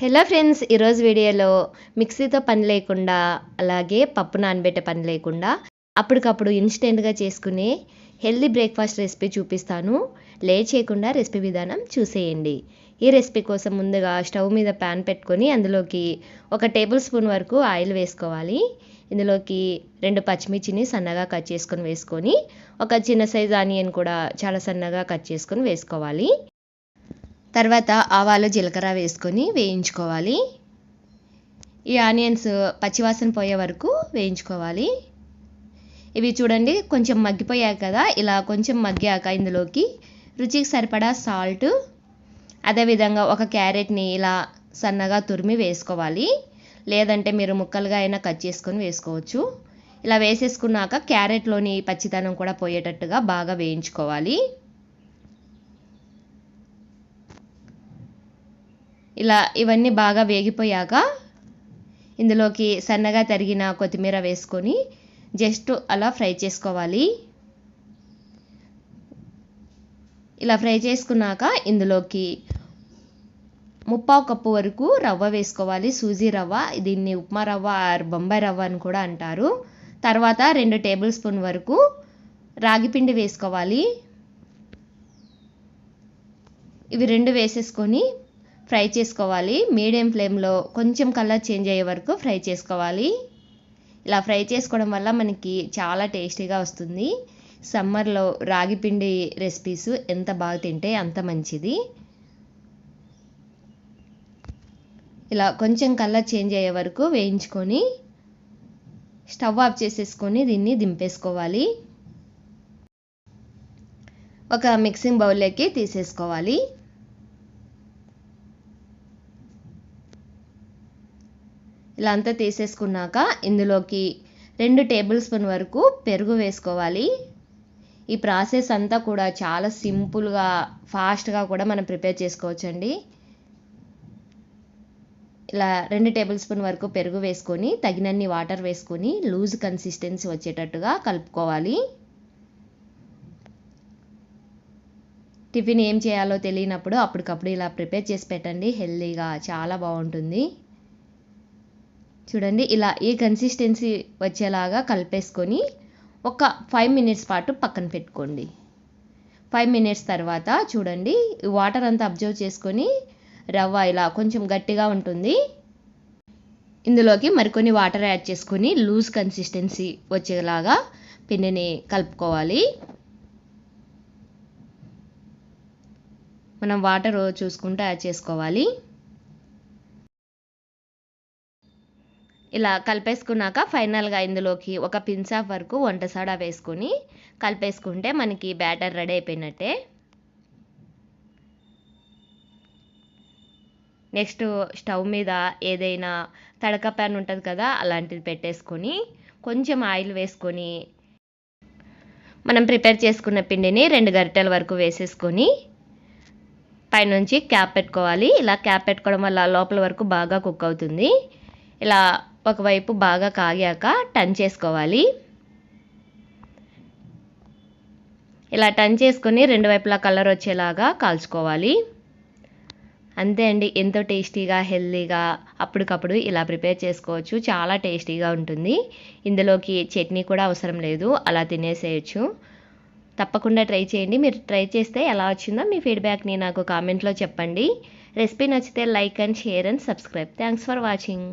Hello friends ఈరోజు వీడియోలో మిక్సీతో పని లేకుండా అలాగే పప్పు నానబెట్టే పని లేకుండా అప్పటికప్పుడు ఇన్స్టెంట్గా చేసుకునే హెల్దీ బ్రేక్ఫాస్ట్ రెసిపీ చూపిస్తాను. లేట్ చేయకుండా రెసిపీ విధానం చూసేయండి. ఈ రెసిపీ కోసం ముందుగా స్టవ్ మీద ప్యాన్ పెట్టుకొని అందులోకి ఒక టేబుల్ స్పూన్ వరకు ఆయిల్ వేసుకోవాలి. ఇందులోకి రెండు పచ్చిమిర్చిని సన్నగా కట్ చేసుకొని వేసుకొని ఒక చిన్న సైజ్ ఆనియన్ కూడా చాలా సన్నగా కట్ చేసుకొని వేసుకోవాలి. తర్వాత ఆవాలు జీలకర్ర వేసుకొని వేయించుకోవాలి. ఈ ఆనియన్స్ పచ్చివాసన పోయే వరకు వేయించుకోవాలి. ఇవి చూడండి కొంచెం మగ్గిపోయాయి కదా ఇలా కొంచెం మగ్గాక ఇందులోకి రుచికి సరిపడా సాల్ట్ అదేవిధంగా ఒక క్యారెట్ని ఇలా సన్నగా తురిమి వేసుకోవాలి. లేదంటే మీరు ముక్కలుగా అయినా కట్ చేసుకొని వేసుకోవచ్చు. ఇలా వేసేసుకున్నాక క్యారెట్లోని పచ్చిదనం కూడా పోయేటట్టుగా బాగా వేయించుకోవాలి. ఇలా ఇవన్నీ బాగా వేగిపోయాక ఇందులోకి సన్నగా తరిగిన కొత్తిమీర వేసుకొని జస్ట్ అలా ఫ్రై చేసుకోవాలి. ఇలా ఫ్రై చేసుకున్నాక ఇందులోకి ముప్పావు కప్పు వరకు రవ్వ వేసుకోవాలి. సూజీ రవ్వ దీన్ని ఉప్మా రవ్వ ఆర్ బొంబాయి రవ్వ అని కూడా అంటారు. తర్వాత రెండు టేబుల్ స్పూన్ వరకు రాగిపిండి వేసుకోవాలి. ఇవి రెండు వేసేసుకొని ఫ్రై చేసుకోవాలి. మీడియం ఫ్లేమ్లో కొంచెం కలర్ చేంజ్ అయ్యే వరకు ఫ్రై చేసుకోవాలి. ఇలా ఫ్రై చేసుకోవడం వల్ల మనకి చాలా టేస్టీగా వస్తుంది. సమ్మర్లో రాగి పిండి రెసిపీస్ ఎంత బాగా తింటే అంత మంచిది. ఇలా కొంచెం కలర్ చేంజ్ అయ్యే వరకు వేయించుకొని స్టవ్ ఆఫ్ చేసేసుకొని దీన్ని దింపేసుకోవాలి. ఒక మిక్సింగ్ బౌల్లోకి తీసేసుకోవాలి. ఇలా అంతా తీసేసుకున్నాక ఇందులోకి రెండు టేబుల్ స్పూన్ వరకు పెరుగు వేసుకోవాలి. ఈ ప్రాసెస్ అంతా కూడా చాలా సింపుల్గా ఫాస్ట్గా కూడా మనం ప్రిపేర్ చేసుకోవచ్చండి. ఇలా రెండు టేబుల్ స్పూన్ వరకు పెరుగు వేసుకొని తగినన్ని వాటర్ వేసుకొని లూజ్ కన్సిస్టెన్సీ వచ్చేటట్టుగా కలుపుకోవాలి. టిఫిన్ ఏం చేయాలో తెలియనప్పుడు అప్పటికప్పుడు ఇలా ప్రిపేర్ చేసి పెట్టండి. హెల్తీగా చాలా బాగుంటుంది. చూడండి ఇలా ఈ కన్సిస్టెన్సీ వచ్చేలాగా కలిపేసుకొని ఒక ఫైవ్ మినిట్స్ పాటు పక్కన పెట్టుకోండి. ఫైవ్ మినిట్స్ తర్వాత చూడండి వాటర్ అంతా అబ్జర్వ్ చేసుకొని రవ్వ ఇలా కొంచెం గట్టిగా ఉంటుంది. ఇందులోకి మరికొన్ని వాటర్ యాడ్ చేసుకొని లూజ్ కన్సిస్టెన్సీ వచ్చేలాగా పిండిని కలుపుకోవాలి. మనం వాటర్ చూసుకుంటూ యాడ్ చేసుకోవాలి. ఇలా కలిపేసుకున్నాక ఫైనల్గా ఇందులోకి ఒక పిన్సాఫ్ వరకు వంట సోడా వేసుకొని కలిపేసుకుంటే మనకి బ్యాటర్ రెడీ అయిపోయినట్టే. నెక్స్ట్ స్టవ్ మీద ఏదైనా తడక ప్యాన్ ఉంటుంది కదా అలాంటిది పెట్టేసుకొని కొంచెం ఆయిల్ వేసుకొని మనం ప్రిపేర్ చేసుకున్న పిండిని రెండు గరిటెల వరకు వేసేసుకొని పైనుంచి క్యాప్ పెట్టుకోవాలి. ఇలా క్యాప్ పెట్టుకోవడం వల్ల లోపల వరకు బాగా కుక్ అవుతుంది. ఇలా ఒకవైపు బాగా కాగాక టర్న్ చేసుకోవాలి. ఇలా టన్ చేసుకొని రెండు వైపులా కలర్ వచ్చేలాగా కాల్చుకోవాలి. అంతే అండి ఎంతో టేస్టీగా హెల్తీగా అప్పటికప్పుడు ఇలా ప్రిపేర్ చేసుకోవచ్చు. చాలా టేస్టీగా ఉంటుంది. ఇందులోకి చట్నీ కూడా అవసరం లేదు అలా తినేసేయచ్చు. తప్పకుండా ట్రై చేయండి. మీరు ట్రై చేస్తే ఎలా వచ్చిందో మీ ఫీడ్బ్యాక్ని నాకు కామెంట్లో చెప్పండి. రెసిపీ నచ్చితే like and share and subscribe. Thanks for watching.